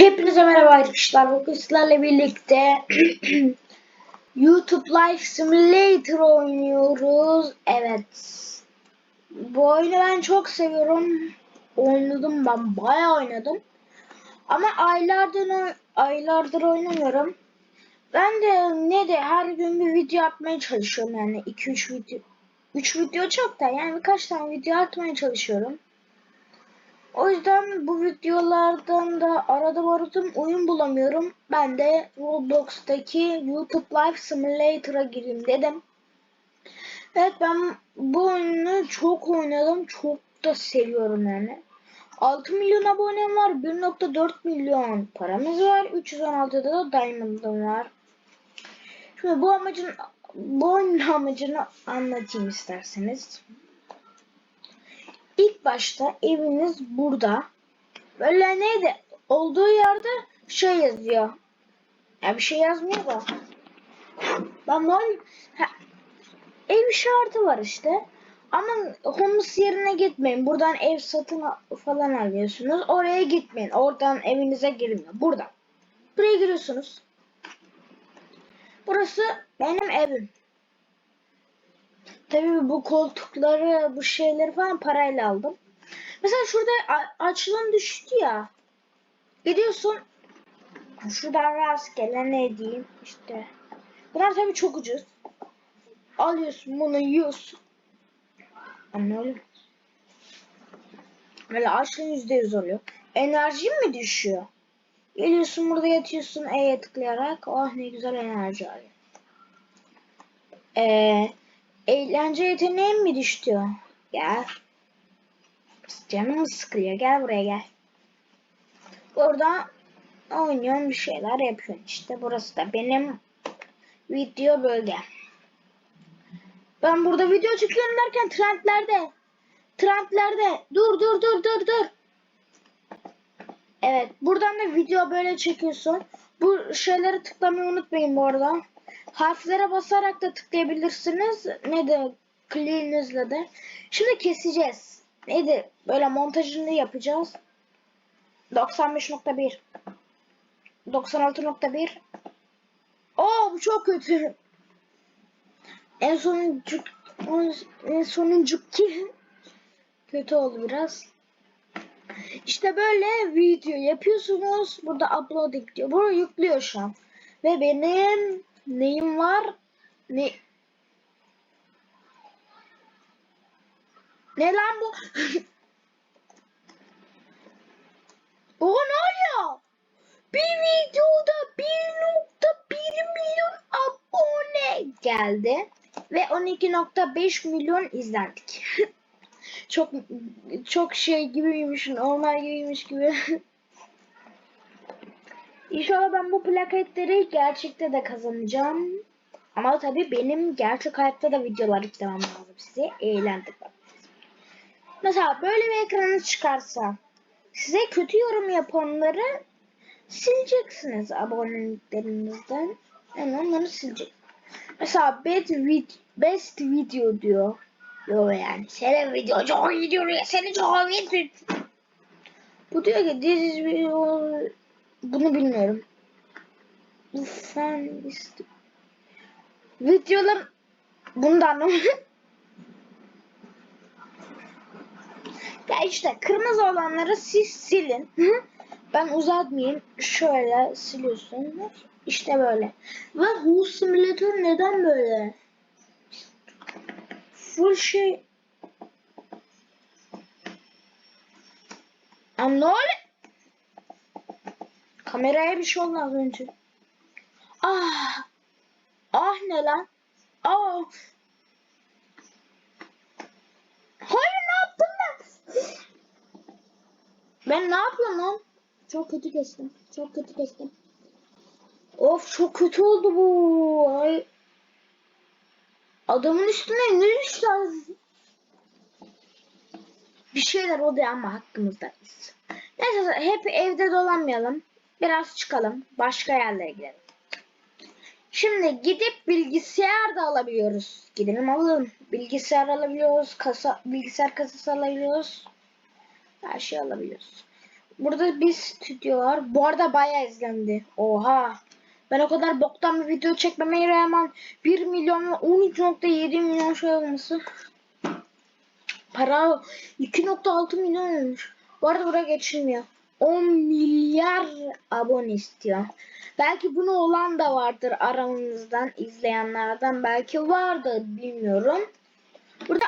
Hepinize merhaba arkadaşlar. Bugün sizlerle birlikte YouTube Live Simulator oynuyoruz. Evet. Bu oyunu ben çok seviyorum. Oynadım ben bayağı oynadım. Ama aylardır aylardır oynamıyorum. Ben de ne de her gün bir video atmaya çalışıyorum yani 2-3 video. 3 video çok da yani birkaç tane video atmaya çalışıyorum. O yüzden bu videolardan da aradım aradım oyun bulamıyorum. Ben de Roblox'taki YouTube Live Simulator'a gireyim dedim. Evet ben bu oyunu çok oynadım. Çok da seviyorum yani. 6 milyon abonem var. 1.4 milyon paramız var. 316'da da Diamond'ım var. Şimdi bu amacın bu oyunun amacını anlatayım isterseniz. İlk başta eviniz burada. Böyle neydi? Olduğu yerde şey yazıyor. Ya bir şey yazmıyor da. Ben normal ev işareti var işte. Ama homeless yerine gitmeyin. Buradan ev satın al- falan alıyorsunuz. Oraya gitmeyin. Oradan evinize girmiyor. Buradan. Buraya giriyorsunuz. Burası benim evim. Tabii bu koltukları, bu şeyleri falan parayla aldım. Mesela şurada a- açlığım düştü ya. Gidiyorsun. Şuradan rastgele ne diyeyim işte. Bunlar tabii çok ucuz. Alıyorsun bunu yiyorsun. Anlıyorum. Böyle açlığın yüzde yüz oluyor. Enerjin mi düşüyor? Geliyorsun burada yatıyorsun E'ye tıklayarak. Oh ne güzel enerji alıyor. Eee Eğlence yeteneğim mi düştü? Gel. Canım sıkılıyor. Gel buraya gel. Burada oynuyorum bir şeyler yapıyorum işte. Burası da benim video bölge. Ben burada video çekiyorum derken trendlerde. Trendlerde. Dur dur dur dur dur. Evet. Buradan da video böyle çekiyorsun. Bu şeyleri tıklamayı unutmayın bu arada. Harflere basarak da tıklayabilirsiniz. Ne de kliğinizle de. Şimdi keseceğiz. Neydi? Böyle montajını yapacağız. 95.1 96.1 Oo bu çok kötü. En sonuncu en sonuncu ki kötü oldu biraz. İşte böyle video yapıyorsunuz. Burada uploading diyor. Bunu yüklüyor şu an. Ve benim neyim var? Ne? Ne lan bu? o ne oluyor? Bir videoda 1.1 milyon abone geldi. Ve 12.5 milyon izlendik. çok çok şey gibiymiş, normal gibiymiş gibi. İnşallah ben bu plaketleri gerçekte de kazanacağım. Ama tabii benim gerçek hayatta da videolar yüklemem lazım size. Eğlendirmem. Mesela böyle bir ekranı çıkarsa size kötü yorum yapanları sileceksiniz aboneliklerinizden. Yani onları silecek. Mesela best, vid best video diyor. Yo yani senin video çok iyi diyor ya seni çok iyi Bu diyor ki this is video bunu bilmiyorum. Lütfen ist- videolar bunu da anlamadım. ya işte kırmızı olanları siz silin. ben uzatmayayım. Şöyle siliyorsunuz. İşte böyle. Ve Who Simulator neden böyle? Full şey Am ne oluyor? Kameraya bir şey oldu az önce. Ah. Ah ne lan? Ah. Hayır ne yaptım ben? Ben ne yapıyorum lan? Çok kötü kestim. Çok kötü kestim. Of çok kötü oldu bu. Ay. Adamın üstüne ne düştü? Bir şeyler oluyor ama hakkımızdayız. Neyse hep evde dolanmayalım. Biraz çıkalım. Başka yerlere gidelim. Şimdi gidip bilgisayar da alabiliyoruz. Gidelim alalım. Bilgisayar alabiliyoruz. Kasa, bilgisayar kasası alabiliyoruz. Her şey alabiliyoruz. Burada bir stüdyo var. Bu arada bayağı izlendi. Oha. Ben o kadar boktan bir video çekmemeye rağmen 1 milyon ve 13.7 milyon şey olması. Para 2.6 milyon olmuş. Bu arada buraya geçilmiyor. 10 milyar abone istiyor. Belki bunu olan da vardır aramızdan izleyenlerden. Belki vardı bilmiyorum. Burada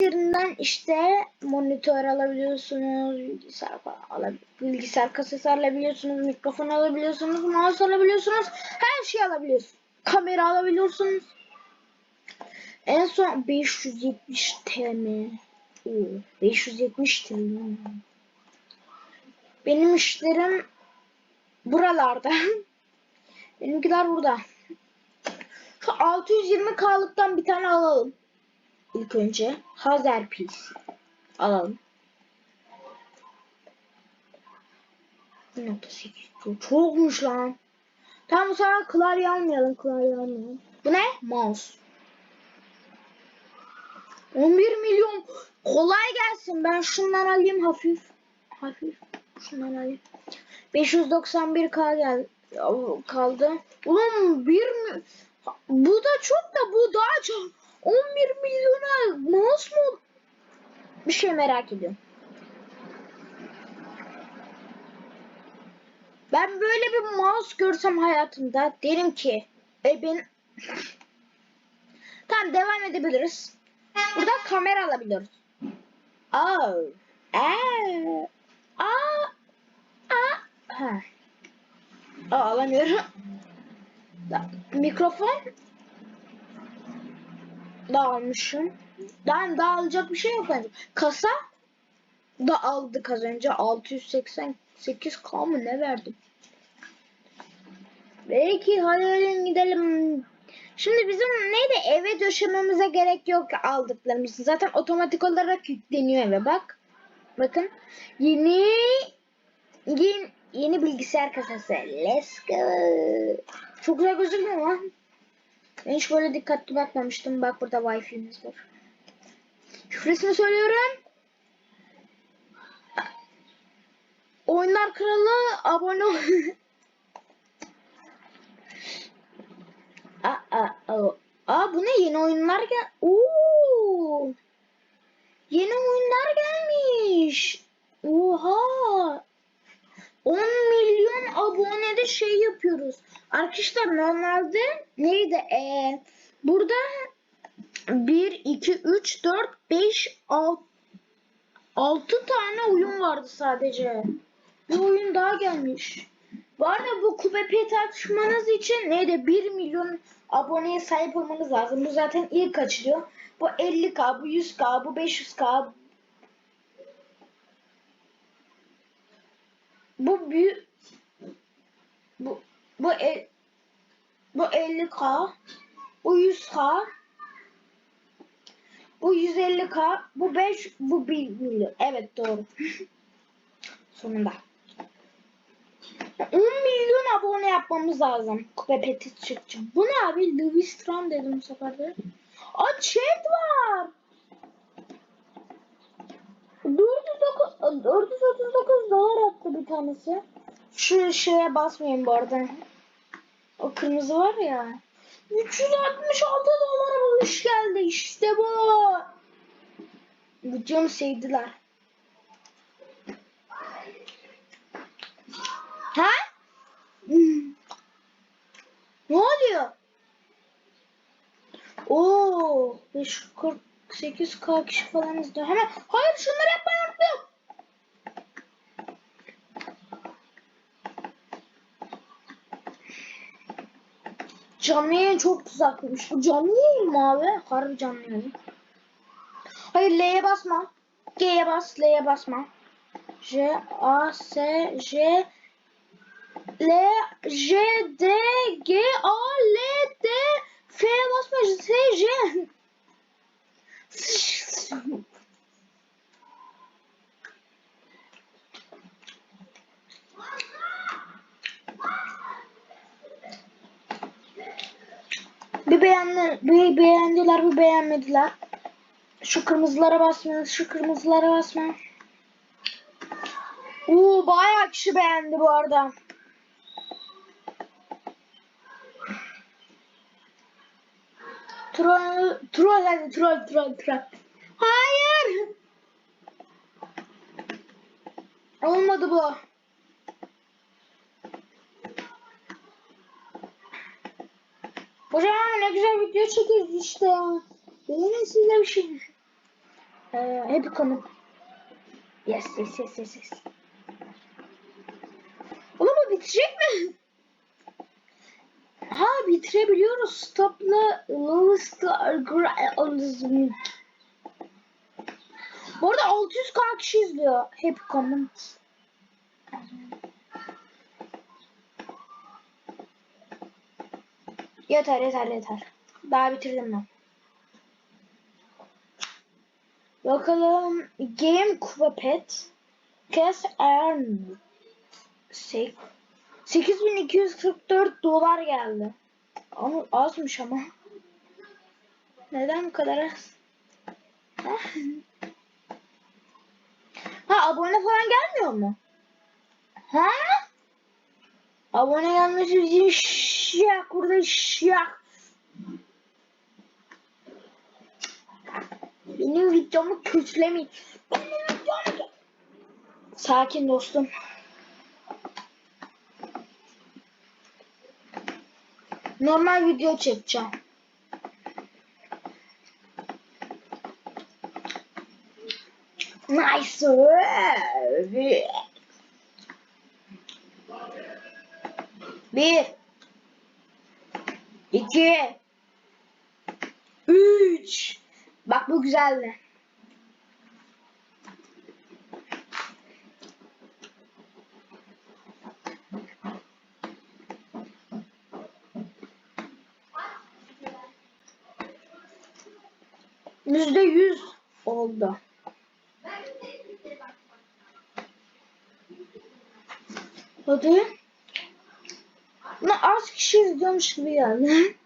yerinden işte monitör alabiliyorsunuz, bilgisayar falan alab- bilgisayar kasası alabiliyorsunuz, mikrofon alabiliyorsunuz, mouse alabiliyorsunuz, her şeyi alabiliyorsunuz. Kamera alabiliyorsunuz. En son 570 TL. Oo, 570 TL. Benim işlerim buralarda. Benimkiler burada. Şu 620K'lıktan bir tane alalım. İlk önce Hazer PC alalım. 1.8 çok çokmuş lan. Tamam bu sefer klavye almayalım klavye almayalım. Bu ne? Mouse. 11 milyon. Kolay gelsin. Ben şundan alayım hafif. Hafif. Şundan alayım. 591k gel kaldı. Ulan bir? Bu da çok da bu daha çok. 11 milyona mouse mu? Bir şey merak ediyorum. Ben böyle bir mouse görsem hayatımda derim ki e ben Tamam devam edebiliriz. Burada kamera alabiliyoruz. Oh. Aa. Ha. Aa, alamıyorum. Da, mikrofon da almışım. Ben daha alacak bir şey yok bence. Kasa da aldık az önce. 688k mı ne verdim? Belki hadi hadi gidelim. Şimdi bizim neydi eve döşememize gerek yok aldıklarımız. Zaten otomatik olarak yükleniyor eve bak. Bakın yeni yeni, yeni bilgisayar kasası. Let's go. Çok güzel gözükmüyor mu? Ben hiç böyle dikkatli bakmamıştım. Bak burada Wi-Fi'miz var. Şifresini söylüyorum. Oyunlar Kralı abone ol. aa, aa, aa. aa bu ne yeni oyunlar gel. Oo. Yeni oyunlar gelmiş. Oha. 10 milyon abonede şey yapıyoruz. Arkadaşlar normalde neydi? Ee, burada 1, 2, 3, 4, 5, 6, 6 tane oyun vardı sadece. Bir oyun daha gelmiş. Bu arada bu kupepe tartışmanız için neydi? 1 milyon aboneye sahip olmanız lazım. Bu zaten ilk açılıyor. Bu 50k, bu 100k, bu 500k. Bu büyük bu bu el, bu 50k, bu 100k, bu 150k, bu 5, bu 1 milyon. Evet doğru. Sonunda. 10 milyon abone yapmamız lazım. Kupa petit çıkacağım. Bu ne abi? Louis Strand dedim bu sefer de. Aa chat var. 409, 439 dolar bir tanesi. Şu şeye basmayın bu arada. O kırmızı var ya. 366 dolara hoş geldi. İşte bu. Videomu sevdiler. Ha? Ne oluyor? Oo, 548k kişi falan izliyor. Hemen hayır şunları yapmayı Canlı yayın çok tuzaklıymış. Bu canlı yayın mı abi? Harbi canlı yayın. Hayır L'ye basma. G'ye bas. L'ye basma. J A S J L J D G A L D F'ye basma. S J Bir beğendiler, bir bir beğenmediler. Şu kırmızılara basma, şu kırmızılara basma. Oo bayağı kişi beğendi bu arada. Troll, troll hadi troll, troll, troll. Hayır. Olmadı bu. Hocam ne güzel video çekiyoruz işte ya. Beğenin siz de bir şey. Ee, hep konu. Yes, yes, yes, yes, yes. Oğlum bu bitecek mi? Ha bitirebiliyoruz. Stopla lowest algorithm. Bu arada 600k kişi izliyor. Hep comment. Yeter yeter yeter. Daha bitirdim ben. Bakalım Game Quapet Kes Earn 8244 dolar geldi. Ama azmış ama. Neden bu kadar az? Ha abone falan gelmiyor mu? Ha? Abone gelmesi için şyak burada şyak. Benim videomu kötülemeyin. Benim videomu Sakin dostum. Normal video çekeceğim. Nice. Bir. iki, Üç. Bak bu güzeldi. Yüzde yüz oldu. Hadi. Bunu az kişi izliyormuş gibi geldi.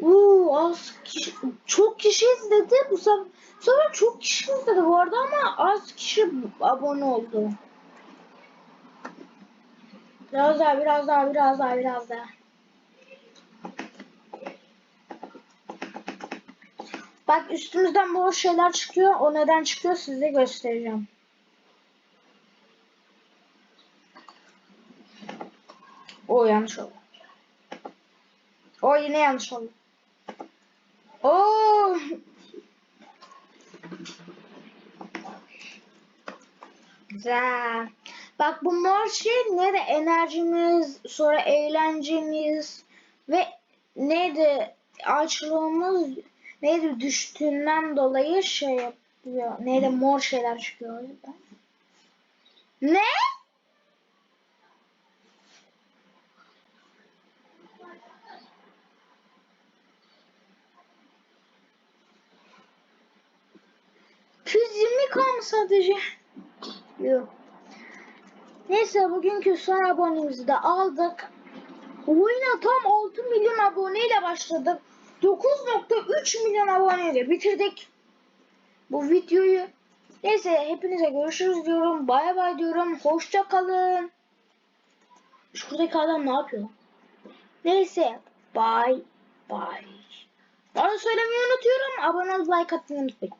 Uuu az kişi, çok kişi izledi. Bu sefer, bu çok kişi izledi bu arada ama az kişi abone oldu. Biraz daha, biraz daha, biraz daha, biraz daha. Bak üstümüzden boş şeyler çıkıyor. O neden çıkıyor size göstereceğim. O yanlış oldu. O yine yanlış oldu. Oo. Güzel. Bak bu mor şey ne de enerjimiz, sonra eğlencemiz ve neydi açlığımız neydi düştüğünden dolayı şey yapıyor. Neydi mor şeyler çıkıyor o. Ne? Mi kalmış sadece? Yok. Neyse bugünkü son abonemizi de aldık. Oyuna tam 6 milyon aboneyle başladık. 9.3 milyon aboneyle bitirdik bu videoyu. Neyse hepinize görüşürüz diyorum. Bay bay diyorum. Hoşça kalın. Şuradaki adam ne yapıyor? Neyse bay bay. Bana söylemeyi unutuyorum. Abone olup like atmayı unutmayın.